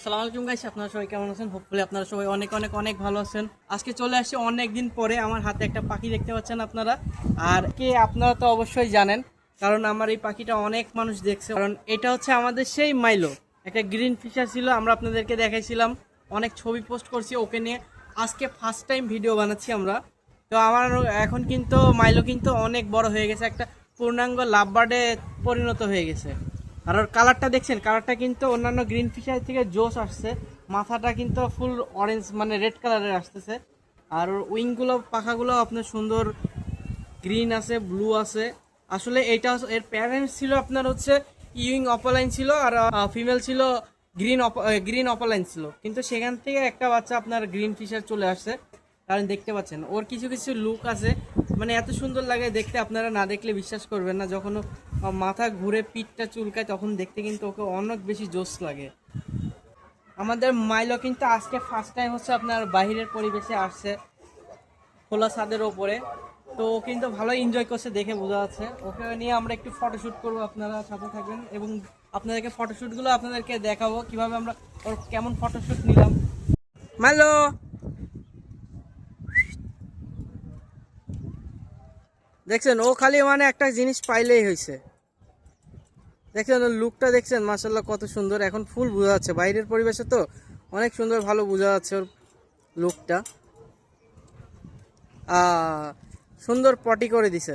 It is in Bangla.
আসসালামু আলাইকুম গাইস আপনারা সবাই কেমন আছেন? হোপফুলি আপনারা সবাই অনেক অনেক অনেক ভালো আছেন। আজকে চলে আসছি অনেক দিন পরে আমার হাতে একটা পাখি দেখতে পাচ্ছেন আপনারা। আর কে আপনারা তো অবশ্যই জানেন, কারণ আমার এই পাখিটা অনেক মানুষ দেখছে। কারণ এটা হচ্ছে আমাদের সেই মাইলো। একটা গ্রিন ফিশার ছিল, আমরা আপনাদেরকে দেখাইছিলাম। অনেক ছবি পোস্ট করছি ওকে নিয়ে। আজকে ফার্স্ট টাইম ভিডিও বানাচ্ছি আমরা। তো আমার এখন কিন্তু মাইলো কিন্তু অনেক বড় হয়ে গেছে, একটা পূর্ণাঙ্গ লাভবার্ডে পরিণত হয়ে গেছে। আর ওর কালারটা দেখছেন? কালারটা কিন্তু অন্যান্য গ্রিন ফিশার থেকে জোস আসছে। মাথাটা কিন্তু ফুল অরেঞ্জ মানে রেড কালারের আসতেছে। আর ওর উইংগুলো পাখাগুলো আপনার সুন্দর গ্রিন আছে ব্লু আছে। আসলে এটা এর প্যারেন্টস ছিল আপনার হচ্ছে ইউইং অপালাইন ছিল আর ফিমেল ছিল গ্রিন গ্রিন অপালাইন ছিল। কিন্তু সেখান থেকে একটা বাচ্চা আপনার গ্রিন ফিশার চলে আসছে। কারণ দেখতে পাচ্ছেন, ওর কিছু কিছু লুক আছে। মানে এত সুন্দর লাগে দেখতে, আপনারা না দেখলে বিশ্বাস করবেন না। যখন মাথা ঘুরে পিঠটা চুলকায়, তখন দেখতে কিন্তু ওকে অনেক বেশি জোস লাগে। আমাদের মাইলো কিন্তু আজকে ফার্স্ট টাইম হচ্ছে আপনার বাইরের পরিবেশে আসছে, খোলা ছাদের ওপরে। তো ও কিন্তু ভালো এনজয় করছে দেখে বোঝা যাচ্ছে। ওকে নিয়ে আমরা একটু ফটোশ্যুট করব, আপনারা সাথে থাকবেন এবং আপনাদেরকে ফটোশ্যুটগুলো আপনাদেরকে দেখাবো, কীভাবে আমরা ওর কেমন ফটোশ্যুট নিলাম। মাইলো! দেখছেন, ও খালি মানে একটা জিনিস পাইলেই হয়েছে দেখছেন, ওর লুকটা দেখছেন মাসাল্লাহ কত সুন্দর। এখন ফুল বোঝা যাচ্ছে, বাইরের পরিবেশে তো অনেক সুন্দর ভালো বোঝা যাচ্ছে ওর লুকটা সুন্দর পটি করে দিছে।